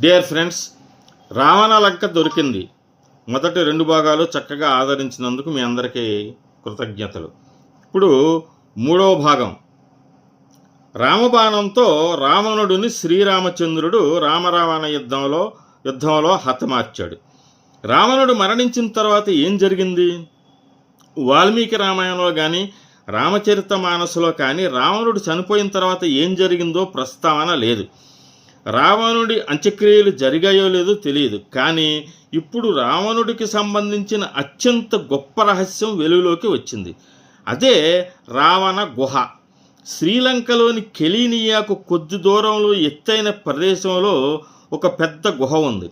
Dear friends Ravana లంక దొరికింది. మొదటి రెండు భాగాలు చక్కగా ఆదరించినందుకు మీ అందరికీ కృతజ్ఞతలు. ఇప్పుడు మూడవ భాగం. రామబాణంతో రావణుడిని శ్రీరామచంద్రుడు రామరావణ యుద్ధంలో యుద్ధంలో హతమార్చాడు రావణుడు మరణించిన తర్వాత ఏం జరిగింది? వాల్మీకి రామాయణంలో కానీ రామచరిత మానసులో కానీ రావణుడు చనిపోయిన తర్వాత ఏం జరిగిందో ప్రస్తావన లేదు. రావణుడి అంత్యక్రియలు జరిగాయో లేదో తెలియదు. కానీ ఇప్పుడు రావణుడికి సంబంధించిన అత్యంత గొప్ప రహస్యం వెలుగులోకి వచ్చింది. అదే రావణ గుహ. శ్రీలంకలోని కెలీనియాకు కొద్ది దూరంలో ఎత్తైన ప్రదేశంలో ఒక పెద్ద గుహ ఉంది.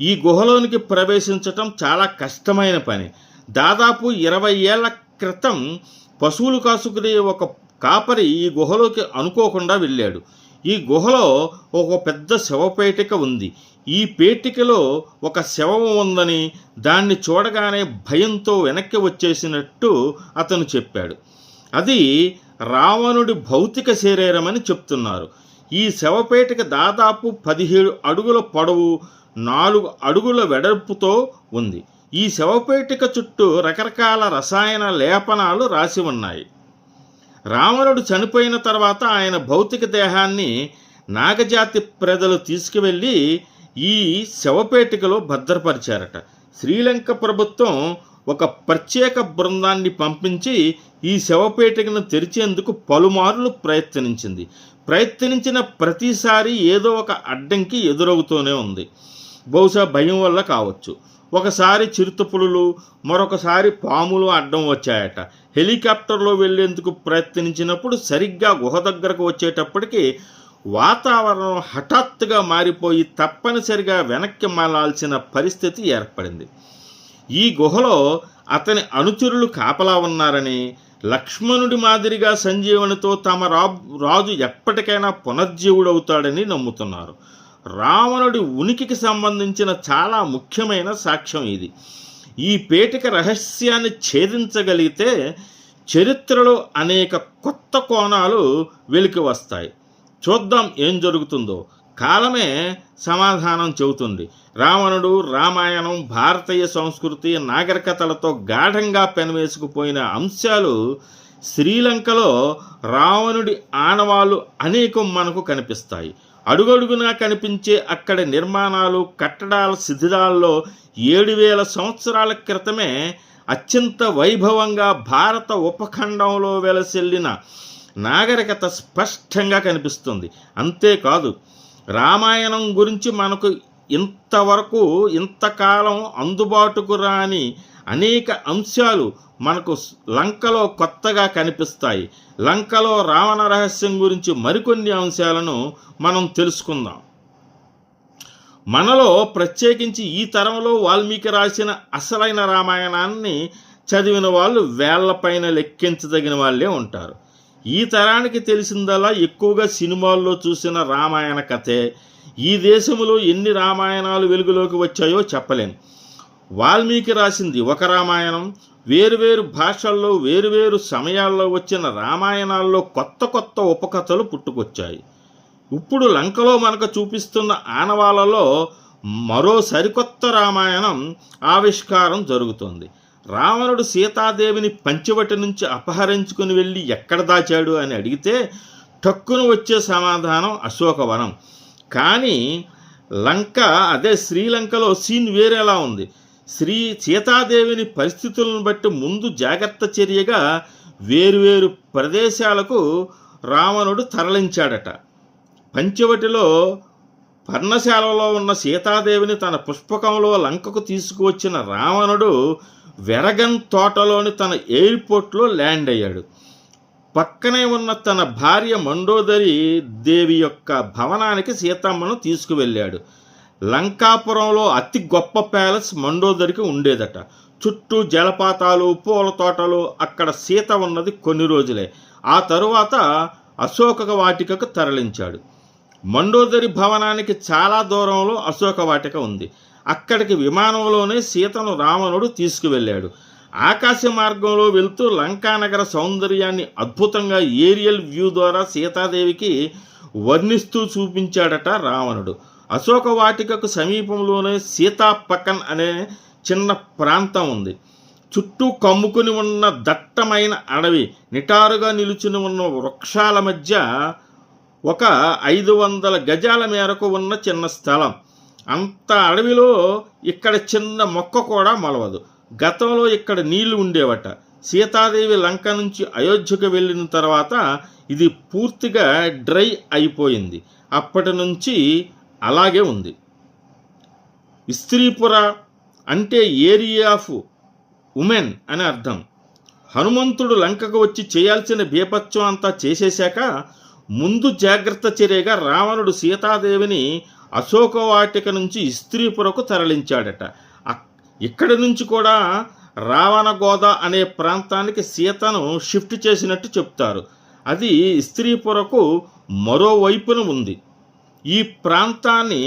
ఈ గుహలోనికి ప్రవేశించటం చాలా కష్టమైన పని. దాదాపు ఇరవై ఏళ్ళ క్రితం పశువులు కాసుకునే ఒక కాపరి ఈ గుహలోకి అనుకోకుండా వెళ్ళాడు. ఈ గుహలో ఒక పెద్ద శవపేటిక ఉంది. ఈ పేటికలో ఒక శవం ఉందని దాన్ని చూడగానే భయంతో వెనక్కి వచ్చేసినట్టు అతను చెప్పాడు. అది రావణుడి భౌతిక శరీరమని చెప్తున్నారు. ఈ శవపేటిక దాదాపు పదిహేడు అడుగుల పొడవు నాలుగు అడుగుల వెడల్పుతో ఉంది. ఈ శవపేటిక చుట్టూ రకరకాల రసాయన లేపనాలు రాసి ఉన్నాయి. రావణుడు చనిపోయిన తర్వాత ఆయన భౌతిక దేహాన్ని నాగజాతి ప్రజలు తీసుకువెళ్ళి ఈ శవపేటికలో భద్రపరిచారట. శ్రీలంక ప్రభుత్వం ఒక ప్రత్యేక బృందాన్ని పంపించి ఈ శవపేటికను తెరిచేందుకు పలుమార్లు ప్రయత్నించింది. ప్రయత్నించిన ప్రతిసారి ఏదో ఒక అడ్డంకి ఎదురవుతూనే ఉంది. బహుశా భయం వల్ల కావచ్చు. ఒకసారి చిరుతపులులు మరొకసారి పాములు అడ్డం వచ్చాయట. హెలికాప్టర్లో వెళ్ళేందుకు ప్రయత్నించినప్పుడు సరిగ్గా గుహ దగ్గరకు వచ్చేటప్పటికి వాతావరణం హఠాత్తుగా మారిపోయి తప్పనిసరిగా వెనక్కి మళ్ళాల్సిన పరిస్థితి ఏర్పడింది. ఈ గుహలో అతని అనుచరులు కాపలా ఉన్నారని లక్ష్మణుడి మాదిరిగా సంజీవనితో తమ రా రాజు ఎప్పటికైనా పునర్జీవుడవుతాడని నమ్ముతున్నారు. రావణుడి ఉనికికి సంబంధించిన చాలా ముఖ్యమైన సాక్ష్యం ఇది. ఈ పేటిక రహస్యాన్ని ఛేదించగలిగితే చరిత్రలో అనేక కొత్త కోణాలు వెలికి వస్తాయి. చూద్దాం ఏం జరుగుతుందో. కాలమే సమాధానం చెబుతుంది. రావణుడు రామాయణం భారతీయ సంస్కృతి నాగరికతలతో గాఢంగా పెనవేసుకుపోయిన అంశాలు శ్రీలంకలో రావణుడి ఆనవాళ్ళు అనేకం మనకు కనిపిస్తాయి. అడుగడుగునా కనిపించే అక్కడి నిర్మాణాలు కట్టడాల శిథిలాల్లో ఏడు వేల సంవత్సరాల క్రితమే అత్యంత వైభవంగా భారత ఉపఖండంలో వెలసెల్లిన నాగరికత స్పష్టంగా కనిపిస్తుంది. అంతేకాదు రామాయణం గురించి మనకు ఇంతవరకు ఇంతకాలం అందుబాటుకు రాని అనేక అంశాలు మనకు లంకలో కొత్తగా కనిపిస్తాయి. లంకలో రావణ రహస్యం గురించి మరికొన్ని అంశాలను మనం తెలుసుకుందాం. మనలో ప్రత్యేకించి ఈ తరంలో వాల్మీకి రాసిన అసలైన రామాయణాన్ని చదివిన వాళ్ళు వేళ్ళపైన లెక్కించదగిన వాళ్ళే ఉంటారు. ఈ తరానికి తెలిసిందలా ఎక్కువగా సినిమాల్లో చూసిన రామాయణ కథే. ఈ దేశంలో ఎన్ని రామాయణాలు వెలుగులోకి వచ్చాయో చెప్పలేను వాల్మీకి రాసింది ఒక రామాయణం. వేరువేరు భాషల్లో వేరువేరు సమయాల్లో వచ్చిన రామాయణాల్లో కొత్త కొత్త ఉపకథలు పుట్టుకొచ్చాయి. ఇప్పుడు లంకలో మనకు చూపిస్తున్న ఆనవాళ్ళలో మరో సరికొత్త రామాయణం ఆవిష్కారం జరుగుతుంది. రావణుడు సీతాదేవిని పంచవటి నుంచి అపహరించుకుని వెళ్ళి ఎక్కడ దాచాడు అని అడిగితే టక్కును వచ్చే సమాధానం అశోకవనం. కానీ లంక అదే శ్రీలంకలో సీన్ వేరేలా ఉంది. శ్రీ సీతాదేవిని పరిస్థితులను బట్టి ముందు జాగ్రత్త చర్యగా వేరువేరు ప్రదేశాలకు రావణుడు తరలించాడట. పంచవటిలో పర్ణశాలలో ఉన్న సీతాదేవిని తన పుష్పకంలో లంకకు తీసుకువచ్చిన రావణుడు వెరగన్ తోటలోని తన ఎయిర్పోర్ట్లో ల్యాండ్ అయ్యాడు. పక్కనే ఉన్న తన భార్య మండోదరి దేవి యొక్క భవనానికి సీతమ్మను తీసుకువెళ్ళాడు. లంకాపురంలో అతి గొప్ప ప్యాలెస్ మండోదరికి ఉండేదట. చుట్టూ జలపాతాలు పూల తోటలు అక్కడ సీత ఉన్నది కొన్ని రోజులే. ఆ తరువాత అశోక వాటికకు తరలించాడు. మండోదరి భవనానికి చాలా దూరంలో అశోక వాటిక ఉంది. అక్కడికి విమానంలోనే సీతను రావణుడు తీసుకువెళ్ళాడు. ఆకాశ మార్గంలో వెళ్తూ లంకానగర సౌందర్యాన్ని అద్భుతంగా ఏరియల్ వ్యూ ద్వారా సీతాదేవికి వర్ణిస్తూ చూపించాడట రావణుడు. అశోక వాటికకు సమీపంలోనే సీతాపక్కన్ అనే చిన్న ప్రాంతం ఉంది. చుట్టూ కమ్ముకుని ఉన్న దట్టమైన అడవి నిటారుగా నిలుచుని ఉన్న వృక్షాల మధ్య ఒక ఐదు వందల గజాల మేరకు ఉన్న చిన్న స్థలం. అంత అడవిలో ఇక్కడ చిన్న మొక్క కూడా మొలవదు. గతంలో ఇక్కడ నీళ్ళు ఉండేవట. సీతాదేవి లంక నుంచి అయోధ్యకు వెళ్ళిన తర్వాత ఇది పూర్తిగా డ్రై అయిపోయింది. అప్పటి నుంచి అలాగే ఉంది. ఇస్త్రీపుర అంటే ఏరియా ఆఫ్ ఉమెన్ అని అర్థం. హనుమంతుడు లంకకు వచ్చి చేయాల్సిన బీపత్యం అంతా చేసేశాక ముందు జాగ్రత్త చర్యగా రావణుడు సీతాదేవిని అశోకవాటిక నుంచి ఇస్త్రీపురకు తరలించాడట. అక్- ఇక్కడి నుంచి కూడా రావణగోద అనే ప్రాంతానికి సీతను షిఫ్ట్ చేసినట్టు చెప్తారు. అది స్త్రీపురకు మరోవైపున ఉంది. ఈ ప్రాంతాన్ని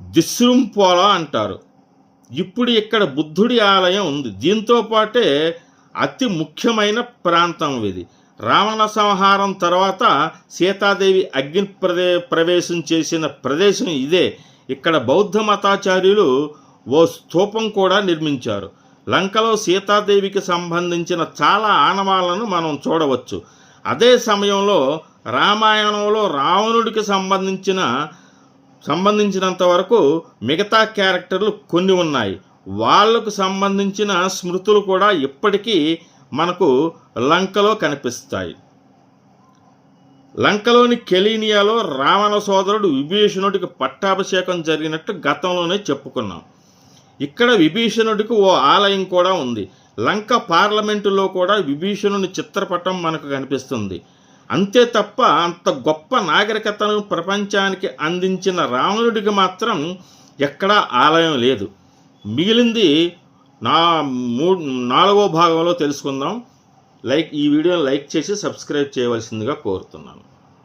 దిశృంపోల అంటారు. ఇప్పుడు ఇక్కడ బుద్ధుడి ఆలయం ఉంది. దీంతో పాటే అతి ముఖ్యమైన ప్రాంతం ఇది. రావణ సంహారం తర్వాత సీతాదేవి అగ్ని ప్రదే ప్రవేశం చేసిన ప్రదేశం ఇదే. ఇక్కడ బౌద్ధ మతాచార్యులు ఓ స్తూపం కూడా నిర్మించారు. లంకలో సీతాదేవికి సంబంధించిన చాలా ఆనవాళ్ళను మనం చూడవచ్చు. అదే సమయంలో రామాయణంలో రావణుడికి సంబంధించిన సంబంధించినంత వరకు మిగతా క్యారెక్టర్లు కొన్ని ఉన్నాయి. వాళ్ళకు సంబంధించిన స్మృతులు కూడా ఇప్పటికీ మనకు లంకలో కనిపిస్తాయి. లంకలోని కెలీనియాలో రావణ సోదరుడు విభీషణుడికి పట్టాభిషేకం జరిగినట్టు గతంలోనే చెప్పుకున్నాం. ఇక్కడ విభీషణుడికి ఓ ఆలయం కూడా ఉంది. లంక పార్లమెంటులో కూడా విభీషణుని చిత్రపటం మనకు కనిపిస్తుంది. అంతే తప్ప అంత గొప్ప నాగరికతను ప్రపంచానికి అందించిన రావణుడికి మాత్రం ఎక్కడా ఆలయం లేదు. మిగిలింది నా మూ నాలుగో భాగంలో తెలుసుకుందాం. లైక్ ఈ వీడియోని లైక్ చేసి సబ్స్క్రైబ్ చేయవలసిందిగా కోరుతున్నాను.